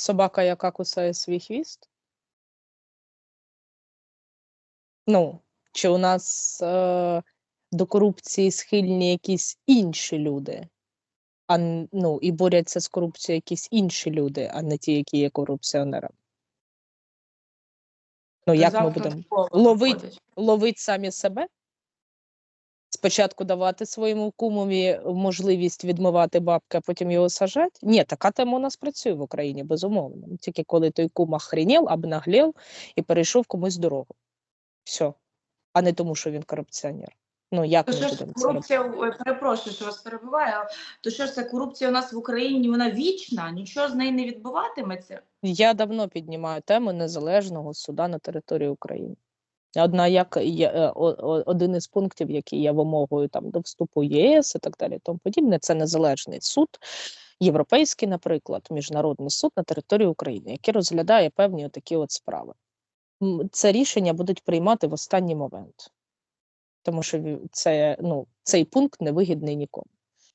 Собака, яка кусає свій хвіст? Ну, чи у нас е, до корупції схильні якісь інші люди, а ну, і борються з корупцією якісь інші люди, а не ті, які є корупціонерами? Ну, як ми будемо такого ловить? самі себе? Спочатку давати своєму кумові можливість відмивати бабки, а потім його сажати? Ні, така тема у нас працює в Україні, безумовно. Тільки коли той кум охренів, обнаглів і перейшов комусь дорогу. Все. А не тому, що він корупціонер. Ну, як То що ж корупція, ой, перепрошую, що вас перебиваю, то що ж це корупція у нас в Україні, вона вічна, нічого з неї не відбуватиметься? Я давно піднімаю тему незалежного суда на території України. Одна як е, один із пунктів, який є вимогою там до вступу ЄС і так далі, тому подібне, це незалежний суд, європейський, наприклад, міжнародний суд на території України, який розглядає певні такі от справи. Це рішення будуть приймати в останній момент, тому що це ну цей пункт невигідний нікому.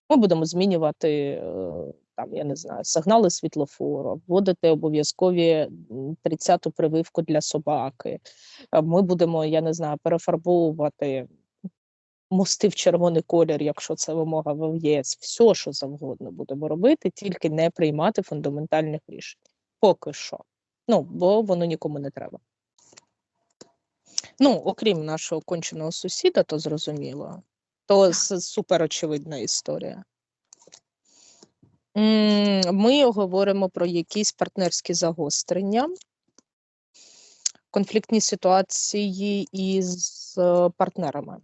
Ми будемо змінювати е, там, я не знаю, сигнали світлофору, вводити обов'язкові 30-ту прививку для собаки. Е, Ми будемо, я не знаю, перефарбовувати мости в червоний колір, якщо це вимога в ЄС. Все, що завгодно будемо робити, тільки не приймати фундаментальних рішень. Поки що. Ну, бо воно нікому не треба. Ну, окрім нашого конченого сусіда, то зрозуміло, то с- супер очевидна історія. Ми говоримо про якісь партнерські загострення, конфліктні ситуації із е, партнерами.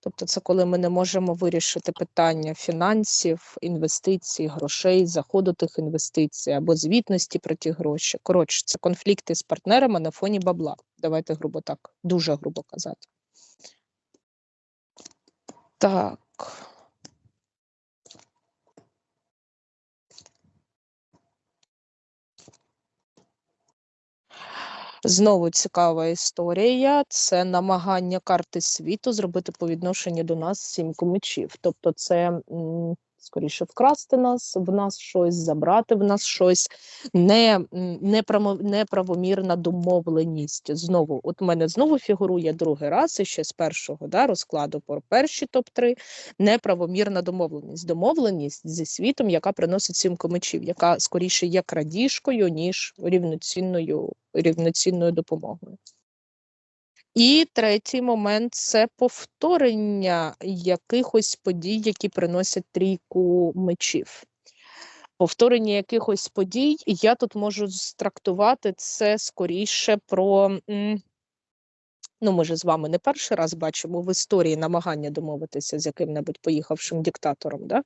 Тобто, це коли ми не можемо вирішити питання фінансів, інвестицій, грошей, заходу тих інвестицій або звітності про ті гроші. Коротше, це конфлікти з партнерами на фоні бабла. Давайте грубо так, дуже грубо казати. Так. Знову цікава історія. Це намагання карти світу зробити по відношенню до нас сімку мечів. Тобто, це скоріше вкрасти нас, в нас щось, забрати в нас щось, не, неправомірна домовленість. Знову, от мене знову фігурує другий раз, і ще з першого да, розкладу про перші топ-3 неправомірна домовленість. Домовленість зі світом, яка приносить сімку мечів, яка скоріше є крадіжкою, ніж рівноцінною, рівноцінною допомогою. І третій момент це повторення якихось подій, які приносять трійку мечів. Повторення якихось подій, я тут можу страктувати це скоріше про. Ну, ми ж з вами не перший раз бачимо в історії намагання домовитися з яким-небудь поїхавшим диктатором, да?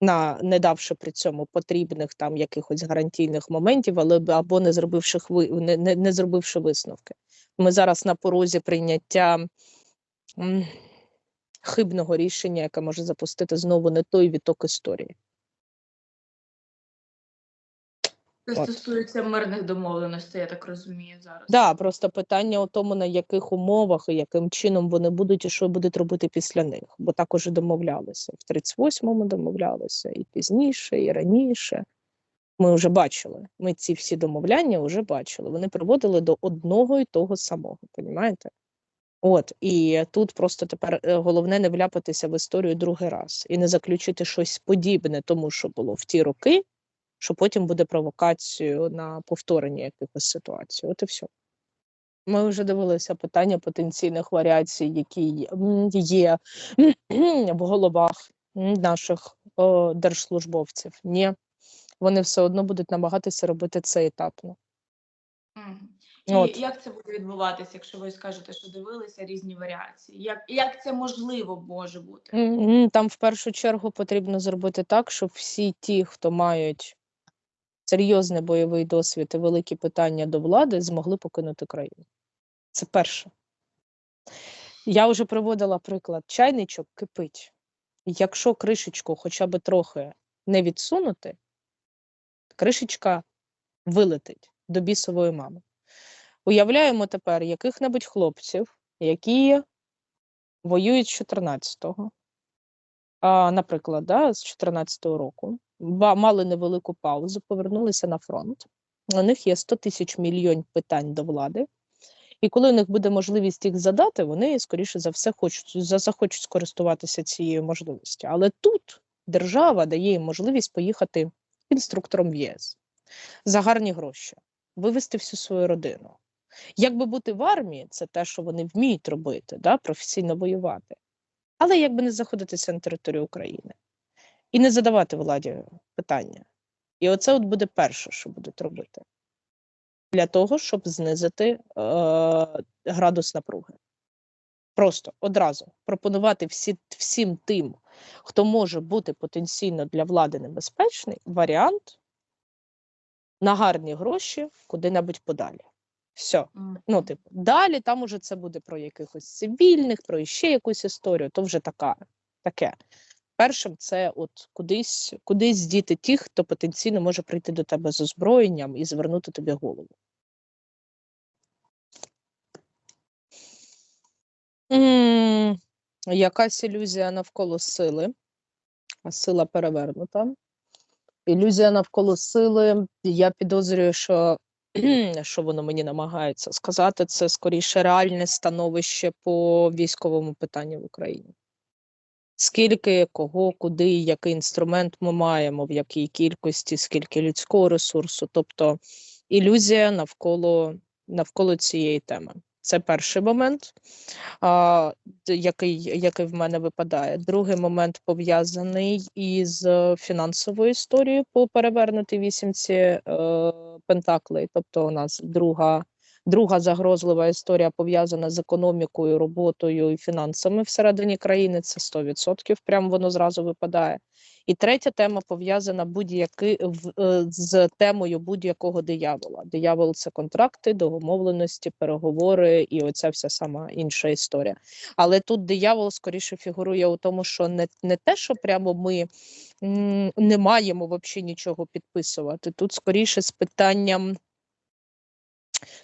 на не давши при цьому потрібних там якихось гарантійних моментів, але або не зробивши не, не, не зробивши висновки. Ми зараз на порозі прийняття хибного рішення, яке може запустити знову не той віток історії. Це стосується мирних домовленостей, я так розумію зараз. Да, просто питання у тому, на яких умовах і яким чином вони будуть, і що будуть робити після них. Бо також домовлялися. В 38-му домовлялися, і пізніше, і раніше. Ми вже бачили. Ми ці всі домовляння вже бачили. Вони приводили до одного і того самого, понімаєте? От і тут просто тепер е, головне не вляпатися в історію другий раз і не заключити щось подібне тому, що було в ті роки, що потім буде провокацією на повторення якихось ситуацій. От і все. Ми вже дивилися питання потенційних варіацій, які є в головах наших держслужбовців. Ні, вони все одно будуть намагатися робити це етапно. І От. як це буде відбуватися, якщо ви скажете, що дивилися різні варіації? Як, як це можливо може бути? Там в першу чергу потрібно зробити так, щоб всі ті, хто мають серйозний бойовий досвід і великі питання до влади, змогли покинути країну. Це перше. Я вже приводила приклад: чайничок кипить. Якщо кришечку хоча б трохи не відсунути, кришечка вилетить до бісової мами. Уявляємо тепер яких-небудь хлопців, які воюють з 14-го, наприклад, да, з 14-го року, мали невелику паузу, повернулися на фронт. У них є 100 тисяч мільйон питань до влади. І коли у них буде можливість їх задати, вони, скоріше за все, хочуть, захочуть скористуватися цією можливістю. Але тут держава дає їм можливість поїхати інструктором в ЄС за гарні гроші, вивезти всю свою родину. Якби бути в армії, це те, що вони вміють робити, да, професійно воювати. Але якби не знаходитися на території України і не задавати владі питання. І оце от буде перше, що будуть робити для того, щоб знизити е, градус напруги. Просто одразу пропонувати всі, всім тим, хто може бути потенційно для влади небезпечний, варіант на гарні гроші куди-небудь подалі. Все. Ну, типу, далі там уже це буде про якихось цивільних, про ще якусь історію, то вже така, таке. Першим це от кудись, кудись діти тих, хто потенційно може прийти до тебе з озброєнням і звернути тобі голову. Якась ілюзія навколо сили, а сила перевернута. Ілюзія навколо сили. Я підозрюю, що що воно мені намагається сказати, це скоріше реальне становище по військовому питанню в Україні. Скільки, кого, куди, який інструмент ми маємо, в якій кількості, скільки людського ресурсу, тобто ілюзія навколо, навколо цієї теми. Це перший момент, а, який, який в мене випадає. Другий момент пов'язаний із е, фінансовою історією по перевернутій вісімці е, Пентаклей. Тобто, у нас друга, друга загрозлива історія пов'язана з економікою, роботою і фінансами всередині країни. Це 100%, прямо воно зразу випадає. І третя тема пов'язана будь-яки е, з темою будь-якого диявола. Диявол це контракти, домовленості, переговори і оця вся сама інша історія. Але тут диявол скоріше фігурує у тому, що не, не те, що прямо ми не маємо взагалі нічого підписувати. Тут скоріше з питанням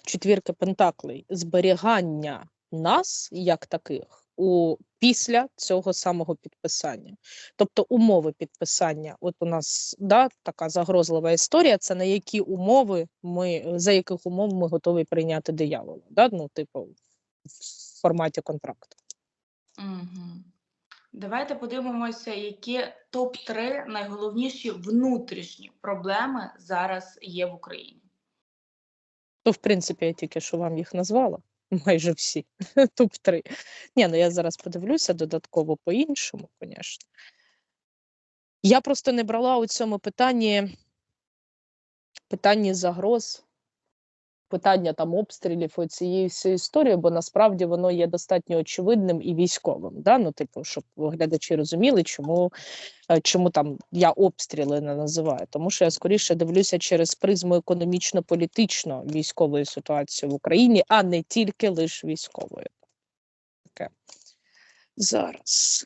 четвірки пентаклей, зберігання нас як таких у після цього самого підписання. Тобто умови підписання. От у нас да, така загрозлива історія. Це на які умови ми за яких умов ми готові прийняти диявола. Да? Ну, типу, в форматі контракту. Мгм. Давайте подивимося, які топ-3 найголовніші внутрішні проблеми зараз є в Україні. То, в принципі, я тільки що вам їх назвала. Майже всі. Топ-3. Ні, ну я зараз подивлюся додатково по-іншому, звісно. Я просто не брала у цьому питанні питанні загроз, питання там обстрілів і цієї всієї історії, бо насправді воно є достатньо очевидним і військовим. Да? Ну, типу, щоб глядачі розуміли, чому, е, чому там я обстріли не називаю. Тому що я скоріше дивлюся через призму економічно-політично військової ситуації в Україні, а не тільки лише військової. Таке. Зараз.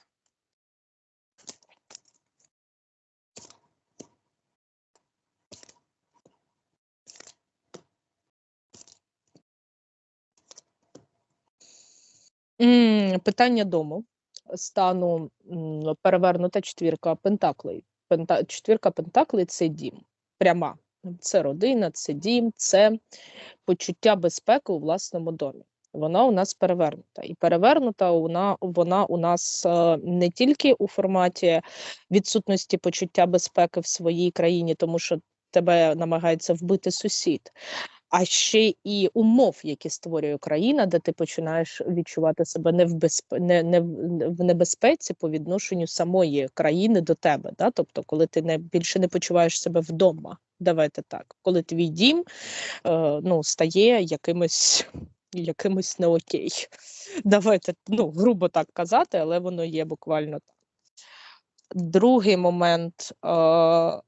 Питання дому стану перевернута четвірка пентаклей. Пента, четвірка пентаклей це дім. Пряма. Це родина, це дім, це почуття безпеки у власному домі. Вона у нас перевернута. І перевернута вона, вона у нас е, не тільки у форматі відсутності почуття безпеки в своїй країні, тому що тебе намагається вбити сусід, а ще і умов, які створює країна, де ти починаєш відчувати себе не в безпе... не, не в- небезпеці по відношенню самої країни до тебе. Да? Тобто, коли ти не більше не почуваєш себе вдома, давайте так, коли твій дім е, ну, стає якимось. Якимось не окей. Давайте ну, грубо так казати, але воно є буквально так. Другий момент е,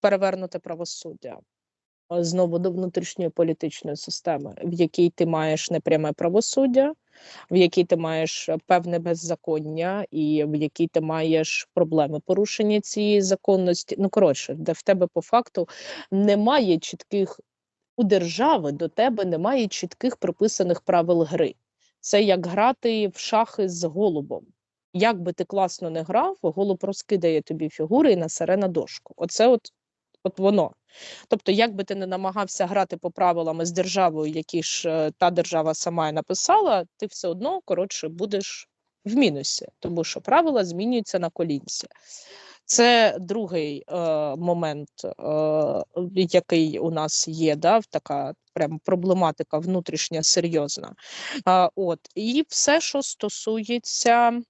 перевернуте правосуддя знову до внутрішньої політичної системи, в якій ти маєш непряме правосуддя, в якій ти маєш е, певне беззаконня, і в якій ти маєш проблеми порушення цієї законності. Ну коротше, де в тебе по факту немає чітких у держави до тебе немає чітких прописаних правил гри. Це як грати в шахи з голубом. Як би ти класно не грав, голуб розкидає тобі фігури і насере на дошку. Оце от, от воно. Тобто, як би ти не намагався грати по правилам з державою, які ж е, та держава сама і написала, ти все одно коротше будеш в мінусі, тому що правила змінюються на колінці. Це другий е, момент, е, який у нас є, да, така прям проблематика внутрішня серйозна. А, от, і все, що стосується.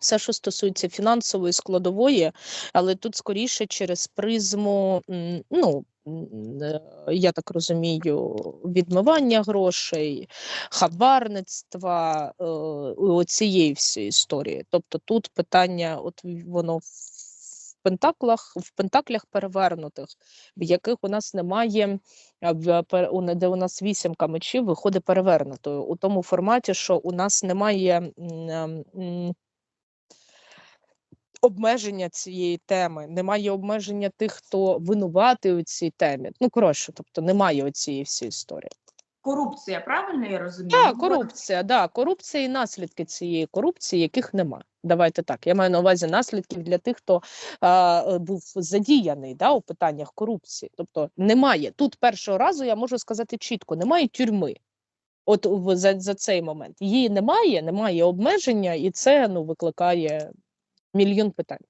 Все, що стосується фінансової складової, але тут скоріше через призму, ну е, я так розумію, відмивання грошей, хабарництва, е, оцієї всієї історії. Тобто тут питання, от воно в пентаклах, в пентаклях перевернутих, в яких у нас немає, де у нас вісімка мечів виходить перевернутою у тому форматі, що у нас немає. Обмеження цієї теми, немає обмеження тих, хто винуватий у цій темі. Ну коротше, тобто немає цієї всієї історії. Корупція, правильно я розумію? Так, Ну, корупція, да, корупція і наслідки цієї корупції, яких нема. Давайте так. Я маю на увазі наслідків для тих, хто е, був задіяний да, у питаннях корупції. Тобто немає тут першого разу, я можу сказати чітко, немає тюрми. От в- за, за цей момент її немає, немає обмеження, і це ну викликає мільйон питань.